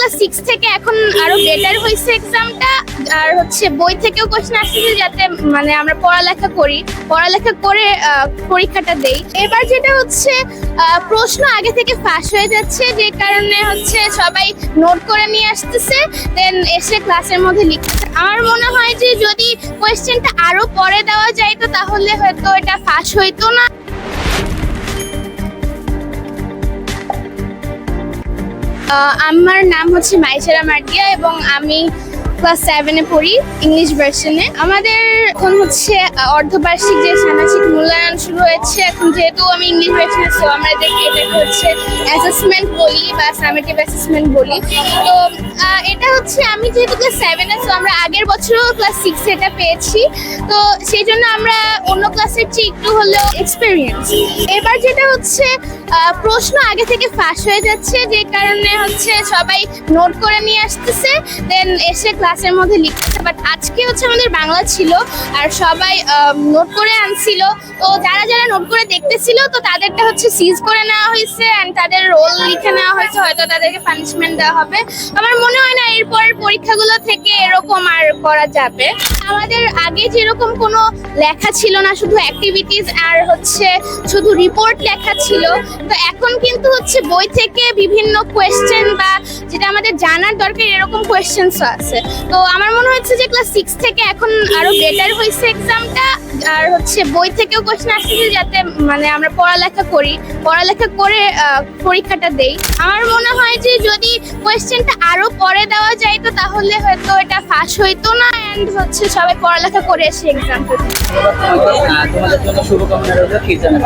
Class six থেকে এখন আরও বেটার হয়েছে এক্সামটা আর হচ্ছে বই থেকেও কোশ্চেন আসতেছে যাতে মানে আমরা পড়ালেখা করি। পড়ালেখা করে পরীক্ষাটা দেই। এবার যেটা হচ্ছে প্রশ্ন আগে থেকে ফাঁস হয়ে যাচ্ছে। যে কারণে হচ্ছে সবাই নোট করে নিয়ে আসতেছে। দেন এসে ক্লাসের মধ্যে লিখতেছে। আমার মনে হয় যে যদি কোয়েশ্চেনটা আরও পরে দেওয়া যাইতো, তাহলে হয়তো এটা ফাঁস হইতো না। আমার নাম হচ্ছে মাইচারা মার্ডিয়া এবং আমি ক্লাস সেভেনে পড়ি ইংলিশ ভার্সনে আমাদের এখন হচ্ছে অর্ধবার্ষিক যে সামাজিক মূল্যায়ন শুরু হয়েছে, এখন যেহেতু আমি ইংলিশ ভার্সনে সো আমাদেরকে এটাকে হচ্ছে অ্যাসেসমেন্ট বলি বা সামেটিভ অ্যাসেসমেন্ট বলি। তো এটা হচ্ছে আমি যেহেতু ক্লাস সেভেনে সো আমরা আগের বছরও ক্লাস সিক্স এটা পেয়েছি। তো, সেই জন্য আমরা অন্য ক্লাসের চেয়ে একটু হলেও এক্সপেরিয়েন্স এবার যেটা হচ্ছে প্রশ্ন আগে থেকে ফাঁস হয়ে যাচ্ছে, যে কারণে হচ্ছে সবাই নোট করে নিয়ে আসতেছে। দেন এসে ক্লাসের মধ্যে লিখতেছে। বাট আজকে হচ্ছে আমাদের বাংলা ছিল, আর সবাই নোট করে আনছিল। তো, যারা যারা নোট করে দেখতেছিল, তো তাদেরটা হচ্ছে সিজ করে নেওয়া হয়েছে অ্যান্ড তাদের রোল লিখে নেওয়া হয়েছে, হয়তো তাদেরকে পানিশমেন্ট দেওয়া হবে। আমার মনে হয় না এরপরের পরীক্ষাগুলো থেকে এরকম আর করা যাবে। আমাদের আগে যেরকম কোনো লেখা ছিল না, শুধু অ্যাক্টিভিটিস আর হচ্ছে শুধু রিপোর্ট লেখা ছিল, তো এখন কিন্তু হচ্ছে বই থেকে বিভিন্ন কোয়েশ্চেন বা যেটা আমাদের জানার দরকার, এরকম কোয়েশ্চেন্স আছে। তো আমার মনে হচ্ছে যে ক্লাস সিক্স থেকে এখন আরও বেটার হয়েছে এক্সামটা আর হচ্ছে বই থেকেও কোয়েশ্চেন আসতেছে যাতে মানে আমরা পড়ালেখা করি। পড়ালেখা করে পরীক্ষাটা দেই। আমার মনে হয় যে যদি কোয়েশ্চেনটা আরও পরে দেওয়া যায় তো তাহলে হয়তো এটা ফাঁস হইতো না এন্ড হচ্ছে সবাই পড়ালেখা করে এসে এক্সাম তোমাদের জন্য শুভকামনা রইল, কি জানাব